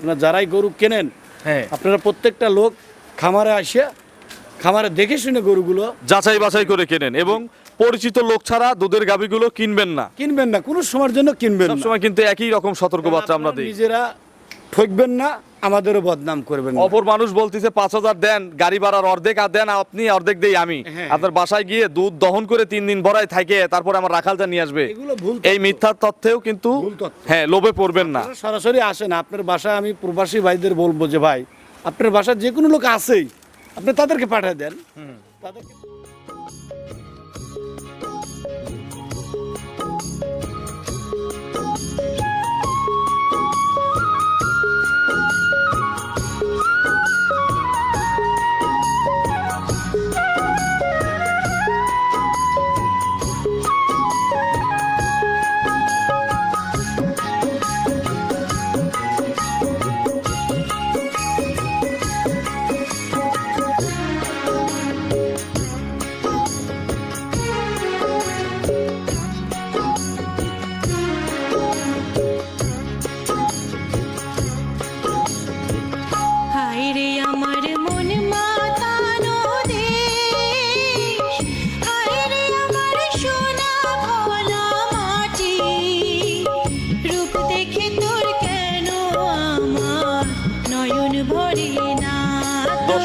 আপনারা যারাই গরু কেনেন হ্যাঁ। আপনারা প্রত্যেকটা লোক খামারে আসে খামারে দেখে শুনে গরুগুলো যাচাই বাছাই করে কেনেন এবং পরিচিত লোক ছাড়া দুধের গাভীগুলো কিনবেন না। কিনবেন না কোনো সময়ের জন্য কিনবেন না। সবসময় কিন্তু একই রকম সতর্কবার্তা আমরা দিই। নিজেরা ঠকবেন না আমাদেরও বদনাম করবেন না। অপর মানুষ বলতেছে পাঁচ হাজার দেন গাড়ি ভাড়ার অর্ধেক আর দেন আপনি অর্ধেক দেই আমি। হ্যাঁ। আপনার বাসায় গিয়ে দুধ দহন করে তিন দিন ভরায় থাকে তারপরে আমার রাখালটা নিয়ে আসবে। এগুলো ভুল এই মিথ্যার তথ্যেও কিন্তু ভুল তথ্য। হ্যাঁ লোভে পড়বেন না। আপনারা সরাসরি আসেন আপনার বাসায় আমি প্রবাসী ভাইদের বলব যে ভাই আপনার বাসায় যে কোনো লোক আসেই আপনি তাদেরকে পাঠিয়ে দেন। তাদেরকে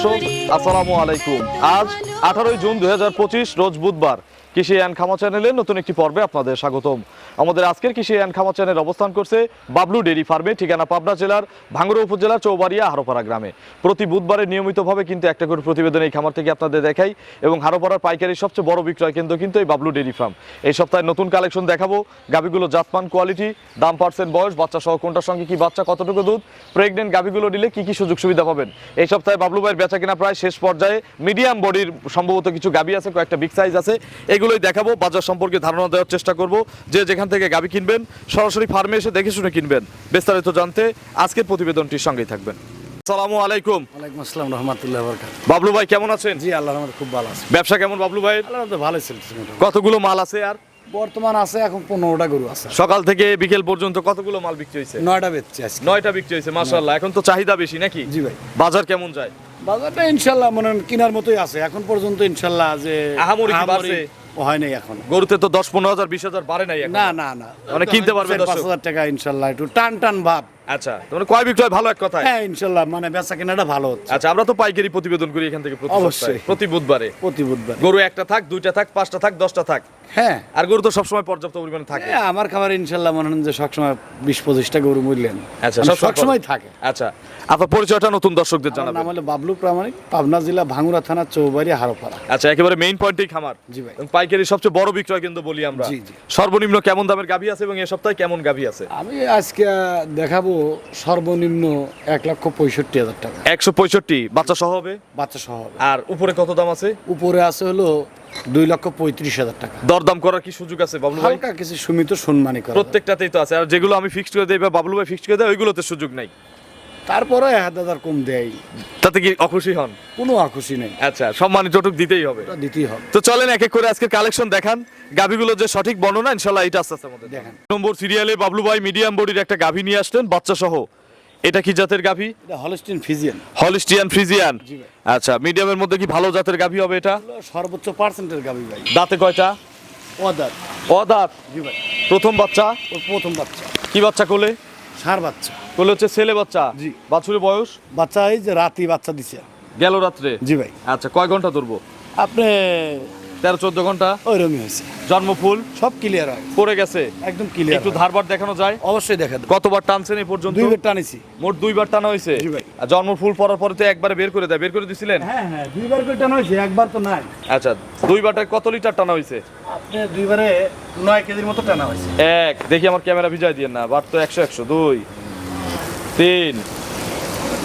দর্শক, আসসালামু আলাইকুম। আজ আঠারোই জুন দুই হাজার পঁচিশ, রোজ বুধবার। কৃষি অ্যান্ড খামা চ্যানেলের নতুন একটি পর্বে আপনাদের স্বাগতম। আমাদের আজকের কৃষি অ্যান্ড খামার চ্যানেল অবস্থান করছে বাবলু ডেরি ফার্মে, ঠিকানা পাবনা জেলার ভাঙ্গুড়া উপজেলার চৌবাড়িয়া হারোপাড়া গ্রামে। প্রতি বুধবারে নিয়মিতভাবে কিন্তু একটা করে প্রতিবেদন এই খামার থেকে আপনাদের দেখাই এবং হারোপাড়ার পাইকারি সবচেয়ে বড় বিক্রয় কেন্দ্র কিন্তু এই বাবলু ডেরি ফার্ম। এই সপ্তাহে নতুন কালেকশন দেখাবো, গাভিগুলো জাতমান কোয়ালিটি, দাম পার্সেন্ট বয়স, বাচ্চা সহ কোনটার সঙ্গে কি বাচ্চা, কতটুকু দুধ, প্রেগনেন্ট গাভিগুলো নিলে কি কি সুযোগ সুবিধা পাবেন? এই সপ্তাহে বাবলু ভাইয়ের বেচা কিনা প্রায় শেষ পর্যায়ে, মিডিয়াম বডির সম্ভবত কিছু গাভি আছে, কয়েকটা বিগ সাইজ আছে, এগুলোই দেখাবো, বাজার সম্পর্কে ধারণা দেওয়ার চেষ্টা করব, যে যেখান থেকে গাভি কিনবেন সরাসরি ফার্মে এসে দেখে শুনে কিনবেন। বিস্তারিত জানতে আজকের প্রতিবেদনটির সঙ্গেই থাকবেন। আসসালামু আলাইকুম। ওয়ালাইকুম আসসালাম রহমতুল্লাহ বরকাত বাবলু ভাই কেমন আছেন? জি আল্লাহ রহমত খুব ভালো আছে। ব্যবসা কেমন বাবলু ভাই রহমতে ভালো চলছে কতগুলো মাল আছে আর? বর্তমান আছে এখন পনেরোটা গরু আছে। সকাল থেকে বিকেল পর্যন্ত কতগুলো মাল বিক্রি হয়েছে? নয়টা বেচছে আজকে। নয়টা বিক্রি হয়েছে মাশাআল্লাহ। এখন তো চাহিদা বেশি নাকি? জি ভাই। বাজার কেমন যায়? বাজারটা ইনশাল্লাহ মনে কেনার মতোই আছে। এখন পর্যন্ত ইনশাল্লাহ যে আহামরি বাড়ছে? হয় নাই এখন। গরুতে তো দশ পনেরো হাজার বিশ হাজার বাড়ে নাই না না না। মানে কিনতে পারবে দশ হাজার টাকা ইনশাল্লাহ একটু টান টান ভাব। আচ্ছা মানে কয় বিক্রয়? ভালো এক কথায়। হ্যাঁ ইনশাল্লাহ মানে বেচা কেনাটা ভালো হচ্ছে। আচ্ছা আমরা তো পাইকারি প্রতিবেদন করি এখান থেকে প্রতি অবশ্যই। প্রতি বুধবারে। প্রতি বুধবার। গরু একটা থাক দুইটা থাক পাঁচটা থাক দশটা থাক। হ্যাঁ। আর গরু তো সবসময় পর্যাপ্ত পরিমাণে থাকে। হ্যাঁ, আমার খাবার ইনশাল্লাহ মনে হয় যে সবসময় বিশ পঁচিশটা গরু মূল্যান আচ্ছা মানে সবসময় থাকে। আচ্ছা আপনার পরিচয়টা নতুন দর্শকদের আমার নাম হলো বাবলু প্রামাণিক পাবনা জেলা ভাঙ্গুরা থানা চৌবাড়ি হারোপাড়া। আচ্ছা একেবারে মেইন পয়েন্টেই খামার। জি ভাই। পাইকারি সবচেয়ে বড় বিক্রয় কিন্তু বলি আমরা। জি, জি। সর্বনিম্ন কেমন দামের গাভী আছে এবং এ সপ্তাহে কেমন গাভী আছে? আমি আজকে দেখাবো সর্বনিম্ন এক লক্ষ পঁয়ষট্টি হাজার টাকা। একশো পঁয়ষট্টি বাচ্চা সহ হবে? বাচ্চা সহ হবে। আর উপরে কত দাম আছে? উপরে আছে হলো দুই লক্ষ পঁয়ত্রিশ হাজার টাকা। দরদাম করার কি সুযোগ আছে বাবলু ভাই? হালকা কিছু সীমিত সম্মানী করা। প্রত্যেকটাতেই তো আছে। আর যেগুলো আমি ফিক্সড করে দেই বা বাবলু ভাই ফিক্সড করে দেয় ওইগুলোতে সুযোগ নাই। তারপরে এক হাজার কম দেয়। তাতে কি অখুশি হন? কোনো আকুশি নেই। আচ্ছা সম্মানিত যতটুক দিতেই হবে। ওটা দিতেই হবে। তো চলেন এক এক করে আজকে কালেকশন দেখান। গাভিগুলো যে সঠিক বর্ণনা ইনশাল্লাহ এটা আস্তে আস্তে আমাদের দেখান। নম্বর সিরিয়ালে বাবলু ভাই মিডিয়াম বডির একটা গাভি নিয়ে আসলেন বাচ্চা সহ এটা কি জাতের গাভি? এটা হলস্টিন ফিজিয়ান হলিস্টিয়ান ফ্রিজিয়ান জি ভাই। আচ্ছা মিডিয়ামের মধ্যে কি ভালো জাতের গাভি হবে এটা? সর্বোচ্চ পার্সেন্টের গাবি ভাই। দাঁতে কয়টা? অদার অদাঁত জি ভাই। প্রথম বাচ্চা? ওর প্রথম বাচ্চা। কি বাচ্চা কোলে? সার বাচ্চা। কোলে হচ্ছে ছেলে বাচ্চা? জি। বাছুরের বয়স? বাচ্চা এই যে রাতি বাচ্চা দিছে। গেল রাত্রে? জি ভাই। আচ্ছা কয় ঘণ্টা ধরবো? আপনি তেরো চোদ্দ ঘণ্টা? ওইরকমই হয়েছে। জন্মফুল সব ক্লিয়ার হয়। পড়ে গেছে? একদম ক্লিয়ার একটু ধারবার দেখানো যায়? অবশ্যই দেখা কতবার টানছেন এই পর্যন্ত? দুইবার টানিছি। মোট দুইবার টানা হয়েছে? জি ভাই। আর জন্মফুল পড়ার পরে তো একবারে বের করে দেয়। বের করে দিছিলেন? হ্যাঁ হ্যাঁ দুইবার করে টানা হয়েছে একবার তো নাই। আচ্ছা দুইবারটা কত লিটার টানা হয়েছে? আপনি দুইবারে নয় কেজির মতো টানা হয়েছে। এক দেখি আমার ক্যামেরা ভিজাই দিয়ে না বার তো একশো একশো দুই। তিন।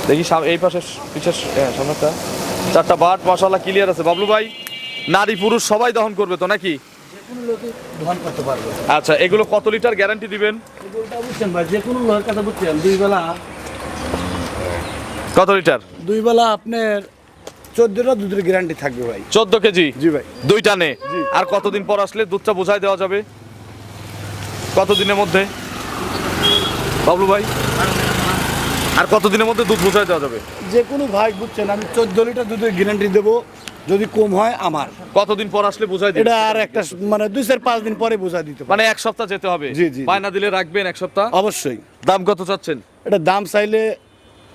দেখি এই পাশে পিছের হ্যাঁ সামনেটা চারটা বাট মশালা ক্লিয়ার আছে। বাবলু ভাই নারী পুরুষ সবাই দহন করবে তো নাকি? আচ্ছা এগুলো কত লিটার গ্যারান্টি দিবেন? কত লিটার? দুই বেলা আপনার চোদ্দটা দুধের গ্যারান্টি থাকবে ভাই। চোদ্দ কেজি? জি ভাই। দুই টানে? আর কতদিন পর আসলে দুধটা বোঝাই দেওয়া যাবে? কতদিনের মধ্যে? বাবলু ভাই? আর কতদিনের মধ্যে দুধ বোঝাই দেওয়া যাবে? যে কোনো ভাই বুঝছেন আমি চোদ্দ লিটার দুধের গ্যারান্টি দেবো যদি কম হয় আমার। কতদিন পর আসলে বোঝাই দিবে? এটা আর একটা মানে দুই চার পাঁচ দিন পরে বোঝা দিতে মানে এক সপ্তাহ যেতে হবে? জি, জি। বায়না দিলে রাখবেন এক সপ্তাহ? অবশ্যই। দাম কত চাচ্ছেন? এটা দাম চাইলে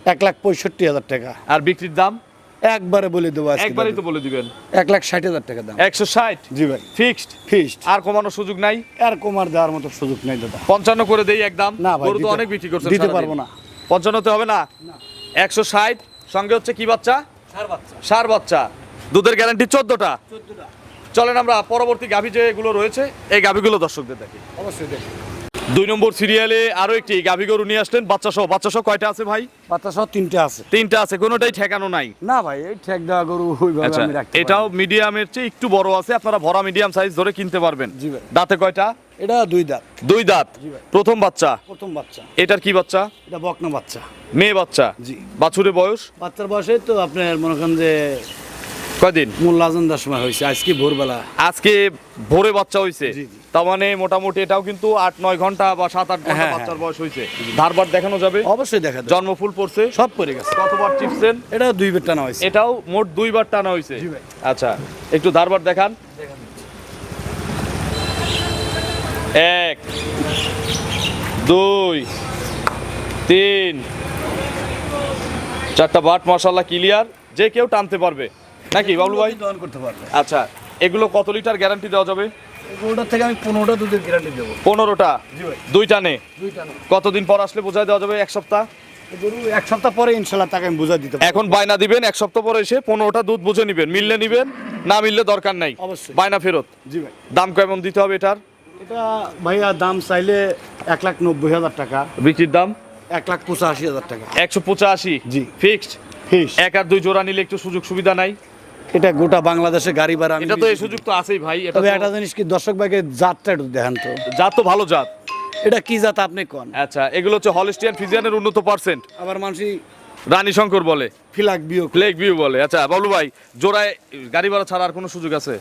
এক লাখ পঁয়ষট্টি হাজার টাকা। আর বিক্রির দাম? একবারে বলে দেবো আজকে একবারই তো বলে দিবেন। এক লাখ ষাট হাজার টাকা দাম। একশো ষাট? জি ভাই। ফিক্সড? ফিস্ট আর কমানোর সুযোগ নাই? আর কুমার দেওয়ার মতো সুযোগ নেই দাদা। পঞ্চান্ন করে দেই একদম না ভাই, তো অনেক বিক্রি করছেন দিতে পারব না। পঞ্চান্নতে হবে না? একশো ষাট সঙ্গে হচ্ছে কি বাচ্চা? সার বাচ্চা। দুধের গ্যারান্টি চোদ্দটা। চলেন আমরা পরবর্তী গাভী যে এগুলো রয়েছে এই গাভীগুলো দর্শকদের দেখি। অবশ্যই দেখি। দুই নম্বর সিরিয়ালে আরও একটি গাভী গরু নিয়ে আসলেন বাচ্চা সহ বাচ্চা সহ কয়টা আছে ভাই? বাচ্চা সহ তিনটে আছে। তিনটা আছে কোনোটাই ঠেকানো নাই। না ভাই এই ঠেক দেওয়া গরু ওইভাবে আচ্ছা আমি রাখতে এটাও মিডিয়ামের চেয়ে একটু বড় আছে আপনারা ভরা মিডিয়াম সাইজ ধরে কিনতে পারবেন। দাঁতে কয়টা? এটা দুই দাঁত। দুই দাঁত। প্রথম বাচ্চা? প্রথম বাচ্চা। এটার কি বাচ্চা? এটা বকনা বাচ্চা। মেয়ে বাচ্চা? জি। বাছুরের বয়স? বাচ্চার বয়সে তো আপনার মনে করেন যে কয়দিন? মোল্লাজন দাস সময় হয়েছে। আজকে ভোরবেলা। আজকে ভোরে বাচ্চা জি। তার মানে মোটামুটি এটাও কিন্তু আট নয় ঘণ্টা বা সাত আট ঘণ্টা হ্যাঁ, বাচ্চার বয়স হয়েছে ধারবার দেখানো যাবে? অবশ্যই দেখা যায় জন্ম ফুল পড়ছে? সব পড়ে গেছে। কতবার চিপছেন এটা দুই বের টানা হয়েছে। এটাও মোট দুইবার টানা হয়েছে আচ্ছা একটু ধারবার দেখান। এক দুই তিন। চারটা বাট মশালা ক্লিয়ার। যে কেউ টানতে পারবে। নাকি বাবলু ভাই? দহন করতে পারবে। আচ্ছা এগুলো কত লিটার গ্যারান্টি দেওয়া যাবে? থেকে আমি পনেরোটা দুধের গ্যারান্টি দেবো। পনেরোটা? দুই টানে কতদিন পর আসলে দেওয়া যাবে এক সপ্তাহ? গরু এক সপ্তাহ পরে ইনশাল্লাহ তাকে আমি বুঝা দিতে এখন বায়না দিবেন এক সপ্তাহ পরে এসে পনেরোটা দুধ বুঝে নিবেন। মিললে নিবেন না মিললে দরকার নাই। অবশ্যই। বায়না ফেরত। জি ভাই। দাম কেমন দিতে হবে এটার? এটা ভাইয়া দাম চাইলে এক লাখ নব্বই হাজার টাকা। বিক্রির দাম? এক লাখ পঁচাশি হাজার টাকা। একশো পঁচাশি? জি। ফিক্সড ফিস এক আর দুই জোড়া নিলে একটু সুযোগ সুবিধা নাই? এটা গোটা বাংলাদেশে গাড়ি ভাড়া এটা তো এই সুযোগ তো আছেই ভাই তবে একটা জিনিস কি দর্শক ভাইকে জাতটা একটু দেখান তো। জাত তো ভালো জাত। এটা কি জাত আপনি কন? আচ্ছা এগুলো হচ্ছে হলিস্টিয়ান ফিজিয়ানের উন্নত পার্সেন্ট আবার মানুষই রানী শঙ্কর বলে। ফিলাক বিয়োগ ফ্লেক ভিউ বলে। আচ্ছা বাবলু ভাই জোড়ায় গাড়ি ভাড়া ছাড়া আর কোনো সুযোগ আছে?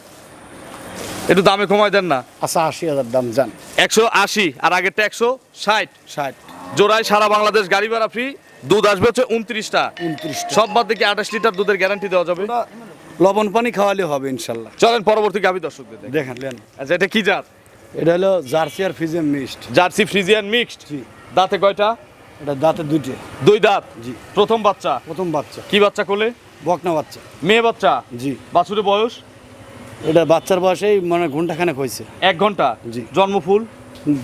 একটু দামে কমাই দেন না। আচ্ছা আশি হাজার দাম যান। একশো আশি আর আগেরটা একশো ষাট। ষাট। জোড়ায় সারা বাংলাদেশ গাড়ি ভাড়া ফ্রি দুধ আসবে হচ্ছে উনত্রিশটা। উনত্রিশটা। সব বাদ থেকে আঠাশ লিটার দুধের গ্যারান্টি দেওয়া যাবে। লবণ পানি খাওয়ালে হবে ইনশাল্লাহ। চলেন পরবর্তী গাভী দর্শকদের দেখেন। লেন আচ্ছা এটা কি জাত? এটা হলো জার্সি আর Friesian mixed. Jersey Friesian mixed? জি। দাঁতে কয়টা? এটা দাঁতে দুইটে। দুই দাঁত? জি। প্রথম বাচ্চা? প্রথম বাচ্চা। কি বাচ্চা কোলে? বকনা বাচ্চা। মেয়ে বাচ্চা? জি। বাছুরে বয়স? এটা বাচ্চার বয়সেই মানে ঘন্টাখানেক হয়েছে। এক ঘণ্টা? জি। জন্মফুল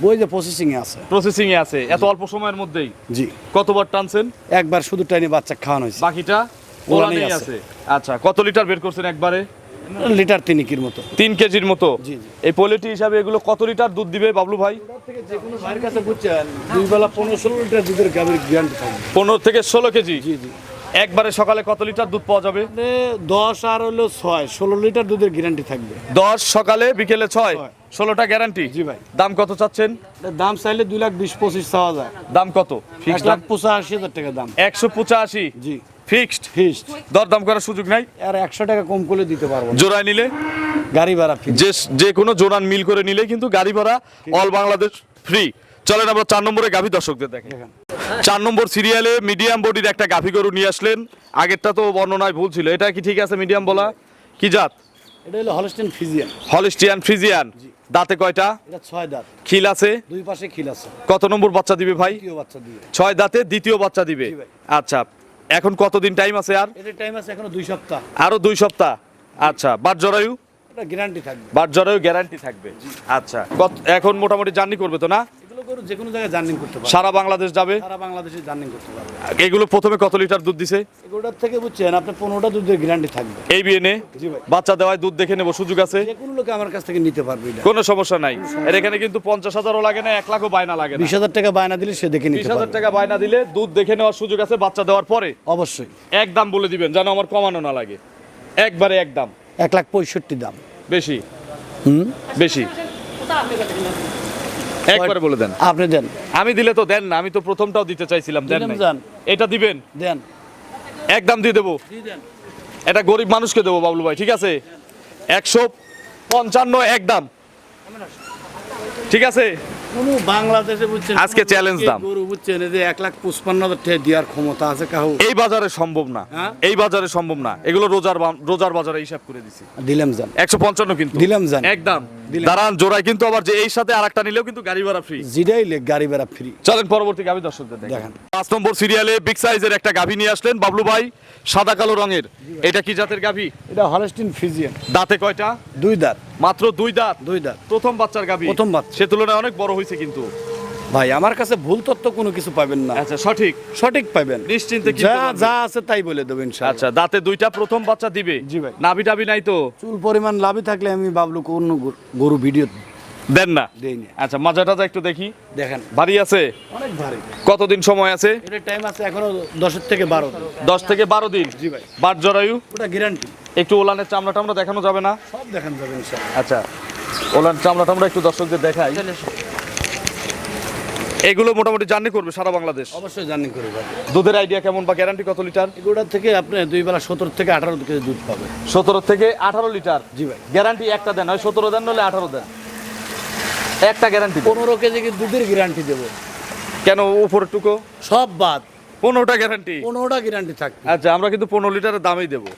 বই যে প্রসেসিং এ আছে। প্রসেসিং এ আছে। এত অল্প সময়ের মধ্যেই? জি। কতবার টানছেন? একবার শুধু টাইনে বাচ্চা খাওয়ানো হয়েছে। বাকিটা ওলানেই আছে। আচ্ছা কত লিটার বের করছেন একবারে? লিটার তিনিকির মতো। তিন কেজির মতো? জি, জি। এই পোলেটি হিসাবে এগুলো কত লিটার দুধ দিবে বাবলু ভাই? যে কোনো ভাইয়ের কাছে বুঝছেন দুই বেলা পনেরো ষোলো লিটার দুধের গাভীর গ্যারান্টি থাকবে। পনেরো থেকে ষোলো কেজি? জি জি। একবারে সকালে কত লিটার দুধ পাওয়া যাবে? দশ আর হলো ছয় ষোলো লিটার দুধের গ্যারান্টি থাকবে। দশ সকালে বিকেলে ছয়। ষোলোটা গ্যারান্টি জি ভাই। দাম কত চাচ্ছেন? দাম চাইলে দুই লাখ বিশ পঁচিশ চাওয়া যায়। দাম কত? এক ফিক্সড লাখ পঁচাশি হাজার টাকা দাম। একশো পঁচাশি? জি। ফিক্সড ফিস্ট দরদাম করার সুযোগ নাই? আর একশো টাকা কম করে দিতে পারব। জোড়ায় নিলে? গাড়ি ভাড়া যে যে কোনো জোড়ান মিল করে নিলে কিন্তু গাড়ি ভাড়া অল বাংলাদেশ ফ্রি চলেন আমরা চার নম্বরে গাভী দর্শকদের দেখেন। চার নম্বর সিরিয়ালে মিডিয়াম বডির একটা গাভী গরু নিয়ে আসলেন। আগেরটা তো বর্ণনায় ভুল ছিল। এটা কি ঠিক আছে মিডিয়াম বলা? কি জাত? এটা হলো হলস্টেন ফিজিয়ান হলিস্টিয়ান ফ্রিজিয়ান দাঁতে কয়টা? এটা ছয় দাঁত। খিল আছে? দুই পাশে খিল আছে। কত নম্বর বাচ্চা দিবে ভাই? তৃতীয় বাচ্চা দিয়ে ছয় দাঁতে দ্বিতীয় বাচ্চা দিবে। আচ্ছা এখন কতদিন টাইম আছে আর? এটার টাইম আছে এখনও দুই সপ্তাহ। আরও দুই সপ্তাহ। আচ্ছা বাট জরায়ু? এটা গ্যারান্টি থাকবে। বাট জরায়ু গ্যারান্টি থাকবে। আচ্ছা এখন মোটামুটি জার্নি করবে তো না? গরু যে কোনো জায়গায় জার্নিং করতে পারবে সারা বাংলাদেশ যাবে সারা বাংলাদেশে জার্নিং করতে পারবে এগুলো প্রথমে কত লিটার দুধ দিছে এগুলোটার থেকে বুঝছেন আপনি পনেরোটা দুধের গ্যারান্টি থাকবে এই বিয়ে নে বাচ্চা দেওয়ায় দুধ দেখে নেব সুযোগ আছে যে কোনো লোকে আমার কাছ থেকে নিতে পারবে এটা কোনো সমস্যা নাই এর এখানে কিন্তু পঞ্চাশ হাজারও লাগে না এক লাখও বায়না লাগে না বিশ হাজার টাকা বায়না দিলে সে দেখে বিশ হাজার টাকা বায়না দিলে দুধ দেখে নেওয়ার সুযোগ আছে বাচ্চা দেওয়ার পরে অবশ্যই এক দাম বলে দিবেন যেন আমার কমানো না লাগে একবারে এক দাম এক লাখ পঁয়ষট্টি দাম বেশি হুম বেশি একবারে বলে দেন। আপনি দেন। আমি দিলে তো দেন না আমি তো প্রথমটাও দিতে চাইছিলাম দেন। যান। এটা দিবেন? দেন। এক দাম দিয়ে দেবো। এটা গরিব মানুষকে দেবো বাবলু ভাই ঠিক আছে? একশো পঞ্চান্ন এক দাম। ঠিক আছে? কোনো বাংলাদেশে বুঝছেন আজকে লোককে দাম। গরু বুঝছেন যে এক লাখ পঁচপান্ন হাজার দেওয়ার ক্ষমতা আছে কাহু? এই বাজারে সম্ভব না। হ্যাঁ? এই বাজারে সম্ভব না। এগুলো রোজার রোজার বাজারে হিসাব করে দিছি। দিলাম জান একশো পঞ্চান্ন কিন্তু। দিলাম জান। একদম। দাঁড়ান জোড়ায় কিন্তু আবার যে এই সাথে আরেকটা নিলেও কিন্তু গাড়ি ভাড়া ফ্রি জিরাই লেখ গাড়ি ভাড়া ফ্রি চলেন পরবর্তী গাভী দর্শকদের দেখেন। পাঁচ নম্বর সিরিয়ালে বিগ সাইজের একটা গাভী নিয়ে আসলেন বাবলু ভাই সাদা কালো রঙের। এটা কি জাতের গাভী? এটা হলস্টিন ফিজিয়ান দাঁতে কয়টা? দুই দাঁত। মাত্র দুই দাঁত। দুই দাঁত। প্রথম বাচ্চার গাভী। প্রথম বাচ্চা। সে তুলনায় অনেক বড় হয়েছে কিন্তু। ভাই আমার কাছে ভুল তথ্য কোনো কিছু পাবেন না। আচ্ছা সঠিক। সঠিক পাবেন। নিশ্চিন্তে যা যা আছে তাই বলে দেবেন আচ্ছা দাঁতে দুইটা প্রথম বাচ্চা দিবে। জি ভাই। নাভি টাভি নাই তো? চুল পরিমাণ লাভই থাকলে আমি বাবলু কোনো গরু- গরু ভিডিও দেন না? দেই না। আচ্ছা মাজা টাজা একটু দেখি। দেখেন। ভারী আছে? অনেক ভারী। কতদিন সময় আছে? এটার টাইম আছে এখনও দশের থেকে বারো দিন। দশ থেকে বারো দিন? জি ভাই। বাট জরায়ু? ওটা গ্যারান্টি একটু ওলানের চামড়া টামড়া দেখানো যাবে না? সব দেখান যাবে ইনশাআল্লাহ আচ্ছা ওলান চামড়া টামড়া একটু দর্শকদের দেখাই। এগুলো মোটামুটি জার্নি করবে সারা বাংলাদেশ? অবশ্যই জার্নি করবে দুধের আইডিয়া কেমন বা গ্যারান্টি কত লিটার? এগুলোর থেকে আপনি দুই বেলা সতেরো থেকে আঠারো কেজি দুধ পাবে। সতেরো থেকে আঠারো লিটার? জি ভাই। গ্যারান্টি একটা দেন হয় সতেরো দেন নলে আঠারো দেন। একটা গ্যারান্টি পনেরো কেজি কি দুধের গ্যারান্টি দেবো? কেন উপরের টুকু সব বাদ। পনেরোটা গ্যারান্টি পনেরোটা গ্যারান্টি থাকবে। আচ্ছা আমরা কিন্তু পনেরো লিটারের দামেই দেবো।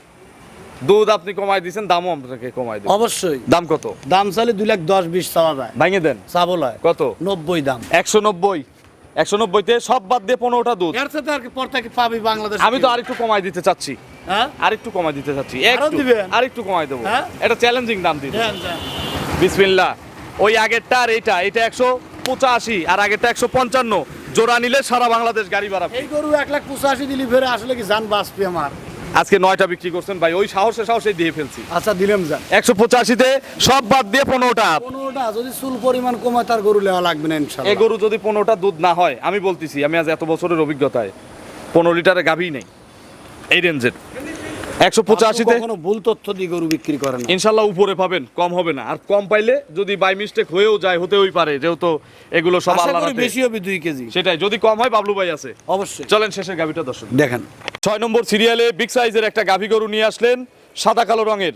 দুধ আপনি কমাই দিয়েছেন দামও আপনাকে কমাই দেবো অবশ্যই। দাম কত? দাম চালে দুই লাখ দশ বিশ চাওয়া যায়। ভাঙে দেন। চাবল হয় কত? নব্বই দাম। একশো নব্বই। একশো নব্বইতে সব বাদ দিয়ে পনেরোটা দুধ। এর সাথে আর কি পর থেকে পাবি বাংলাদেশ আমি তো আরেকটু কমাই দিতে চাচ্ছি। হ্যাঁ? আরেকটু কমাই দিতে চাচ্ছি? আরেকটু কমাই দেবো। হ্যাঁ? এটা চ্যালেঞ্জিং দাম দেন। বিসমিল্লাহ। ওই আগেরটা আর এইটা এটা একশো পঁচাশি আর আগেরটা একশো পঞ্চান্ন। জোড়া নিলে সারা বাংলাদেশ গাড়ি ভাড়া। এই গরু এক লাখ পঁচাশি দিলি ফেরে আসলে কি জান বাঁচবি আমার? আজকে নয়টা বিক্রি করছেন। ভাই ওই সাহসে সাহসে দিয়ে ফেলছি। আচ্ছা দিলাম যান একশো পঁচাশিতে সব বাদ দিয়ে পনেরোটা। পনেরোটা যদি চুল পরিমাণ কমায় তার গরু লেওয়া লাগবে না এ এই গরু যদি পনেরোটা দুধ না হয় আমি বলতেছি আমি আজ এত বছরের অভিজ্ঞতায় পনেরো লিটারে গাভী নেই। এই রেঞ্জের। একশো পঁচাশিতে? কখনো ভুল তথ্য দিয়ে গরু বিক্রি করেন ইনশাল্লাহ উপরে পাবেন কম হবে না। আর কম পাইলে যদি বাই মিস্টেক হয়েও যায় হতেই পারে যেহেতু এগুলো সব আল্লাহ বেশি হবে দুই কেজি। সেটাই যদি কম হয় বাবলু ভাই আছে। অবশ্যই। চলেন শেষের গাভীটা দর্শক। দেখেন। ছয় নম্বর সিরিয়ালে বিগ সাইজের একটা গাভী গরু নিয়ে আসলেন সাদা কালো রঙের।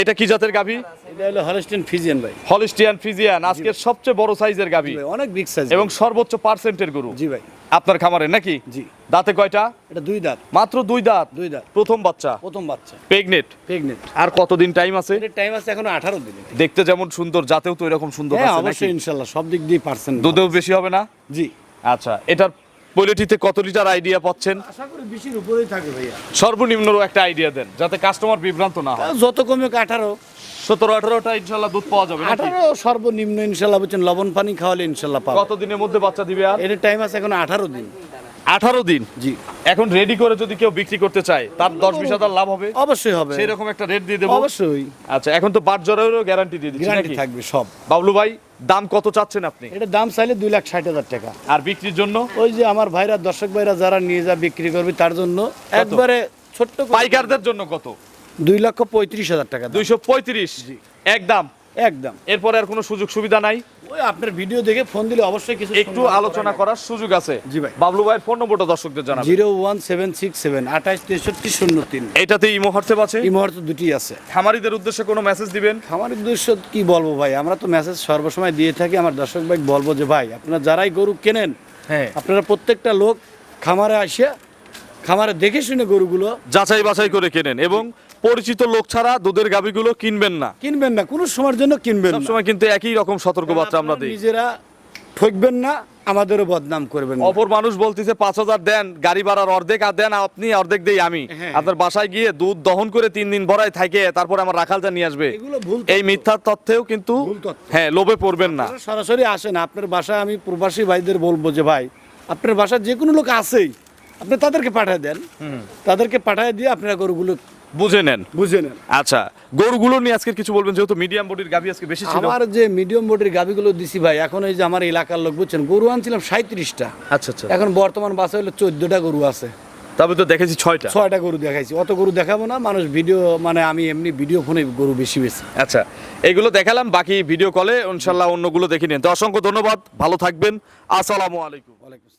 এটা কি জাতের গাভী? এটা হলো হলস্টিন ফিজিয়ান ভাই। হলিস্টিয়ান ফিজিয়ান আজকের সবচেয়ে বড় সাইজের গাভী। অনেক বিগ সাইজ এবং সর্বোচ্চ পার্সেন্টের গরু। জি ভাই। আপনার খামারে নাকি? জি। দাঁতে কয়টা? এটা দুই দাঁত। মাত্র দুই দাঁত? দুই দাঁত। প্রথম বাচ্চা? প্রথম বাচ্চা। প্রেগনেট প্রেগনেন্ট আর কতদিন টাইম আছে? এর টাইম আছে এখনও আঠারো দিন। দেখতে যেমন সুন্দর জাতেও তো এরকম সুন্দর হ্যাঁ আছে নাকি? অবশ্যই ইনশাল্লাহ সব দিক দিয়ে পার্সেন্ট দুধেও বেশি হবে না? জি। আচ্ছা এটার পলিটিতে কত লিটার আইডিয়া পাচ্ছেন? আশা করি বেশির উপরেই থাকে ভাইয়া। সর্বনিম্ন একটা আইডিয়া দেন যাতে কাস্টমার বিভ্রান্ত না হয়। যত কমে আঠারো। সতেরো আঠারোটা ইনশাল্লাহ দুধ পাওয়া যাবে আঠারো সর্বনিম্ন ইনশাল্লাহ বলছেন লবণ পানি খাওয়ালে ইনশাল্লাহ পাবে। কত দিনের মধ্যে বাচ্চা দিবে আর? এর টাইম আছে এখন আঠারো দিন। আঠারো দিন? জি। এখন রেডি করে যদি কেউ বিক্রি করতে চায় তার দশ বিশ হাজার লাভ হবে? অবশ্যই হবে। সেই রকম একটা রেট দিয়ে দেবো? অবশ্যই। আচ্ছা এখন তো বাট জ্বরেরও গ্যারান্টি দিয়ে দিচ্ছি গ্যারান্টি থাকবে সব। বাবলু ভাই? দাম কত চাচ্ছেন আপনি? এটা দাম চাইলে দুই লাখ ষাট হাজার টাকা। আর বিক্রির জন্য? ওই যে আমার ভাইরা দর্শক ভাইরা যারা নিয়ে যা বিক্রি করবে তার জন্য একবারে ছোট্ট পাইকারদের জন্য কত? দুই লক্ষ পঁয়ত্রিশ হাজার টাকা দুইশো পঁয়ত্রিশ? একদম একদম এরপরে আর কোনো সুযোগ সুবিধা নাই? ওই আপনার ভিডিও দেখে ফোন দিলে অবশ্যই কিছু একটু আলোচনা করার সুযোগ আছে। জি ভাই। বাবলু ভাইয়ের ফোন নম্বরটা দর্শকদের জানাবেন। Zero one seven six seven আঠাশ তেষট্টি শূন্য তিন। এটাতে ইমো হোয়াটসঅ্যাপ আছে? এই মুহূর্তে দুটি আছে। খামারিদের উদ্দেশ্যে কোনো মেসেজ দিবেন? আমার উদ্দেশ্য কি বলব ভাই? আমরা তো মেসেজ সর্বসময় দিয়ে থাকি। আমার দর্শক ভাই বলব যে ভাই আপনারা যারাই গরু কেনেন হ্যাঁ। আপনারা প্রত্যেকটা লোক খামারে আসিয়া খামারে দেখে শুনে গরুগুলো যাচাই বাছাই করে কেনেন এবং পরিচিত লোক ছাড়া দুধের গাভীগুলো কিনবেন না। কিনবেন না কোনো সময়ের জন্য কিনবেন না। সবসময় কিন্তু একই রকম সতর্কবার্তা আমরা দিই। নিজেরা ঠকবেন না আমাদেরও বদনাম করবেন অপর মানুষ বলতেছে পাঁচ হাজার দেন গাড়ি ভাড়ার অর্ধেক আর দেন আপনি অর্ধেক দেই আমি। হ্যাঁ। আপনার বাসায় গিয়ে দুধ দহন করে তিন দিন ভরায় থাকে তারপরে আমার রাখালটা নিয়ে আসবে। এই মিথ্যা তথ্যেও কিন্তু হ্যাঁ লোভে পড়বেন না। সরাসরি আসেন আপনার বাসায় আমি প্রবাসী ভাইদের বলব যে ভাই আপনার বাসায় যে কোনো লোক আসেই আপনি তাদেরকে পাঠিয়ে দেন। তাদেরকে পাঠিয়ে দিয়ে আপনারা গরুগুলো বুঝে নেন। বুঝে নেন। আচ্ছা গরুগুলো নিয়ে আজকে কিছু বলবেন যেহেতু মিডিয়াম বডির গাভী আজকে বেশি ছিল। আমার যে মিডিয়াম বডির গাভিগুলো দিছি ভাই এখন এই যে আমার এলাকার লোক বুঝছেন? গরু আনছিলাম সাঁত্রিশটা আচ্ছা আচ্ছা। এখন বর্তমান বাসা হলো চোদ্দটা গরু আছে। তবে তো দেখেছি ছয়টা। ছয়টা গরু দেখাইছি। অত গরু দেখাবো না মানুষ ভিডিও মানে আমি এমনি ভিডিও ফোনে গরু বেশি বেশি। আচ্ছা এগুলো দেখালাম বাকি ভিডিও কলে ইনশাল্লাহ অন্যগুলো দেখে নিন। তো অসংখ্য ধন্যবাদ ভালো থাকবেন। আসসালামু আলাইকুম। ওয়ালাইকুম